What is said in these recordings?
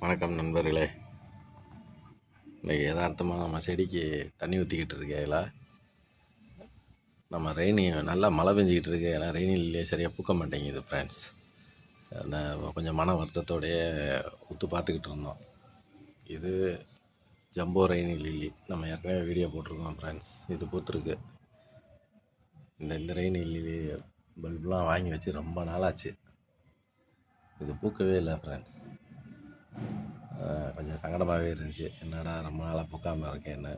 வணக்கம் நண்பர்களே. இன்றைக்கி யதார்த்தமாக நம்ம செடிக்கு தண்ணி ஊற்றிக்கிட்டு இருக்கையில நம்ம ரெய்னி நல்லா மழை பெஞ்சிக்கிட்டு இருக்கையில ரெய்னிலே சரியாக பூக்க மாட்டேங்குது ஃப்ரெண்ட்ஸ் கொஞ்சம் மன வருத்தத்தோடையே உத்து பார்த்துக்கிட்டு இருந்தோம். இது ஜம்போ ரெய்னி லில்லி. நம்ம ஏற்கனவே வீடியோ போட்டிருக்கோம் ஃப்ரெண்ட்ஸ் இது பூத்துருக்கு. இந்த இந்த ரெய்னி லில்லி பல்பெலாம் வாங்கி வச்சு ரொம்ப நாளாச்சு. இது பூக்கவே இல்லை ஃப்ரெண்ட்ஸ் கொஞ்சம் சங்கடமாகவே இருந்துச்சு. என்னடா ரொம்ப நாளாக பூக்காமல் இருக்கேன்னு.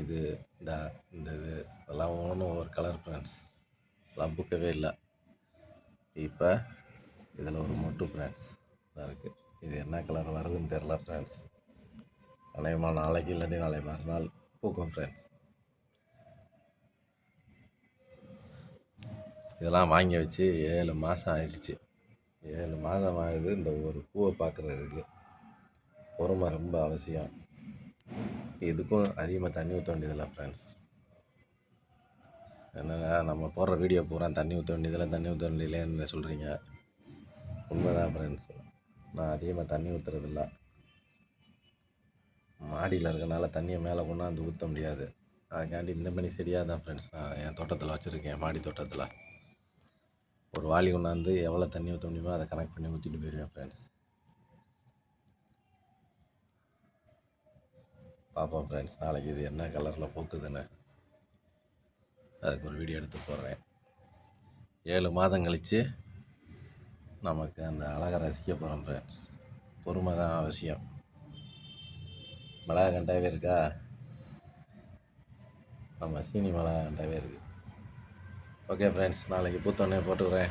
இது இந்த இந்த இது இதெல்லாம் ஒவ்வொன்றும் ஒவ்வொரு கலர் ஃப்ரெண்ட்ஸ் எல்லாம் பூக்கவே இல்லை. இப்போ இதில் ஒரு மொட்டு ஃப்ரெண்ட்ஸ் இதாக இருக்குது இது என்ன கலர் வருதுன்னு தெரில ஃப்ரெண்ட்ஸ் அநேகமாக நாளைக்கு இல்லாட்டி நாளை மறுநாள் பூக்கும் ஃப்ரெண்ட்ஸ் இதெல்லாம் வாங்கி வச்சு ஏழு மாதம் ஆயிடுச்சு. ஏழு மாதம் ஆகுது இந்த ஒரு பூவை பார்க்குறதுக்கு. பொறுமை ரொம்ப அவசியம். இதுக்கும் அதிகமாக தண்ணி ஊற்ற வேண்டியதில்லை ஃப்ரெண்ட்ஸ் என்னங்க நம்ம போடுற வீடியோ பூரா தண்ணி ஊற்ற வேண்டியதில்லை தண்ணி ஊற்ற வேண்டியதில்லைன்னு சொல்கிறீங்க உண்மைதான் ஃப்ரெண்ட்ஸ் நான் அதிகமாக தண்ணி ஊற்றுறதில்ல மாடியில் இருக்கனால தண்ணியை மேலே கொண்டாந்து ஊற்ற முடியாது. அதுக்காண்டி இந்த மணி செடியாக தான் ஃப்ரெண்ட்ஸ் நான் என் தோட்டத்தில் வச்சுருக்கேன் மாடி தோட்டத்தில். ஒரு வாளி கொண்டாந்து எவ்வளோ தண்ணி ஊற்ற முடியுமோ அதை கனெக்ட் பண்ணி ஊற்றிட்டு போயிடுவேன் ஃப்ரெண்ட்ஸ் பார்ப்போம் ஃப்ரெண்ட்ஸ் நாளைக்கு இது என்ன கலரில் பூக்குதுன்னு அதுக்கு ஒரு வீடியோ எடுத்து போடுறேன். ஏழு மாதம் கழித்து நமக்கு அந்த அழகை ரசிக்க போகிறோம் ஃப்ரெண்ட்ஸ் பொறுமை தான் அவசியம். மிளகா கண்டாவே இருக்கா? நம்ம சீனி மிளகா கண்டாவே இருக்குது ஓகே ஃப்ரெண்ட்ஸ் நாளைக்கு பூத்தோடனே போட்டுக்கிறேன்.